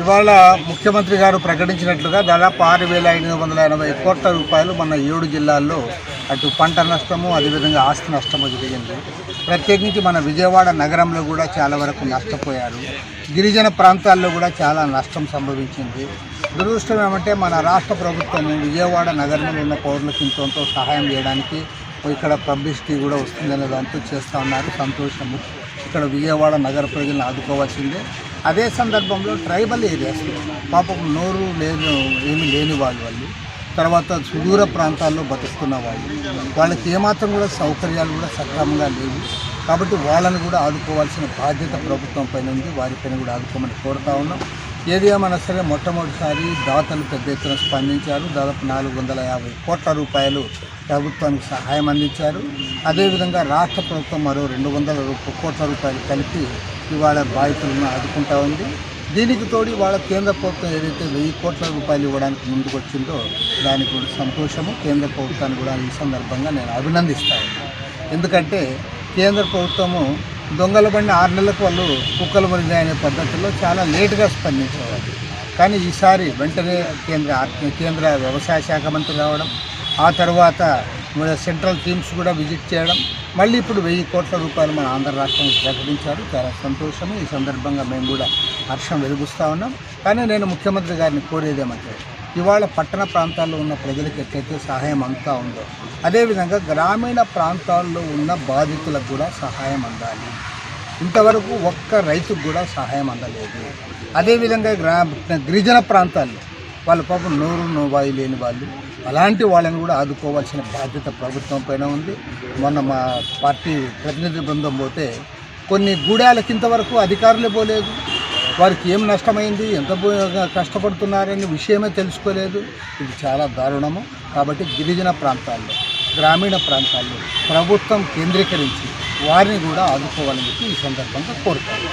ఇవాళ ముఖ్యమంత్రి గారు ప్రకటించినట్లుగా దాదాపు ఆరు వేల ఐదు వందల ఎనభై కోట్ల రూపాయలు మన ఏడు జిల్లాల్లో అటు పంట నష్టము అదేవిధంగా ఆస్తి నష్టము జరిగింది. ప్రత్యేకించి మన విజయవాడ నగరంలో కూడా చాలా వరకు నష్టపోయారు. గిరిజన ప్రాంతాల్లో కూడా చాలా నష్టం సంభవించింది. దురదృష్టం ఏమంటే మన రాష్ట్ర ప్రభుత్వం విజయవాడ నగరంలో ఉన్న పౌరులకు ఇంతో సహాయం చేయడానికి ఇక్కడ పబ్లిసిటీ కూడా వస్తుందనే దాంతో చేస్తూ ఉన్నారు. సంతోషము. ఇక్కడ విజయవాడ నగర ప్రజలను ఆదుకోవాల్సిందే. అదే సందర్భంలో ట్రైబల్ ఏరియాస్ పాపం నోరు లేని ఏమీ లేని వాళ్ళు వాళ్ళు తర్వాత సుదూర ప్రాంతాల్లో బతుకుతున్న వాళ్ళు వాళ్ళకి ఏమాత్రం కూడా సౌకర్యాలు కూడా సక్రమంగా లేవు. కాబట్టి వాళ్ళని కూడా ఆదుకోవాల్సిన బాధ్యత ప్రభుత్వం పైన ఉంది. వారిపైన కూడా ఆదుకోమని కోరుతా ఉన్నాం. ఏది సరే మొట్టమొదటిసారి దాతలు పెద్ద ఎత్తున స్పందించారు. దాదాపు నాలుగు వందల యాభై కోట్ల రూపాయలు ప్రభుత్వానికి సహాయం అందించారు. అదేవిధంగా రాష్ట్ర ప్రభుత్వం మరో రెండు వందల కోట్ల రూపాయలు కలిపి ఇవాళ బాధితులను ఆదుకుంటా ఉంది. దీనికి తోడు వాళ్ళ కేంద్ర ప్రభుత్వం ఏదైతే వెయ్యి కోట్ల రూపాయలు ఇవ్వడానికి ముందుకు వచ్చిందో దానికి కూడా సంతోషము. కేంద్ర ప్రభుత్వాన్ని కూడా ఈ సందర్భంగా నేను అభినందిస్తాను ఎందుకంటే కేంద్ర ప్రభుత్వము దొంగల బండి ఆరు నెలలకు వాళ్ళు కుక్కలు మరిగాయి అనే పద్ధతిలో చాలా లేటుగా స్పందించేవారు. కానీ ఈసారి వెంటనే కేంద్ర కేంద్ర వ్యవసాయ శాఖ మంత్రి రావడం ఆ తర్వాత సెంట్రల్ టీమ్స్ కూడా విజిట్ చేయడం మళ్ళీ ఇప్పుడు వెయ్యి కోట్ల రూపాయలు మన ఆంధ్ర రాష్ట్రం ప్రకటించారు. చాలా సంతోషము. ఈ సందర్భంగా మేము కూడా హర్షం వెలుగుస్తూ ఉన్నాం. కానీ నేను ముఖ్యమంత్రి గారిని కోరేదేమంటే ఇవాళ పట్టణ ప్రాంతాల్లో ఉన్న ప్రజలకు ఎట్లయితే సహాయం అంతా ఉందో అదేవిధంగా గ్రామీణ ప్రాంతాల్లో ఉన్న బాధితులకు కూడా సహాయం అందాలి. ఇంతవరకు ఒక్క రైతుకు కూడా సహాయం అందలేదు. అదేవిధంగా గ్రా గిరిజన ప్రాంతాల్లో వాళ్ళ పాపం నోరు నోబాయి లేని వాళ్ళు అలాంటి వాళ్ళని కూడా ఆదుకోవాల్సిన బాధ్యత ప్రభుత్వం పైన ఉంది. మొన్న మా పార్టీ ప్రతినిధి బృందం పోతే కొన్ని గూడాలకి ఇంతవరకు అధికారులే పోలేదు. వారికి ఏం నష్టమైంది ఎంత కష్టపడుతున్నారనే విషయమే తెలుసుకోలేదు. ఇది చాలా దారుణము. కాబట్టి గిరిజన ప్రాంతాల్లో గ్రామీణ ప్రాంతాల్లో ప్రభుత్వం కేంద్రీకరించి వారిని కూడా ఆదుకోవాలని చెప్పి ఈ సందర్భంగా కోరుతాను.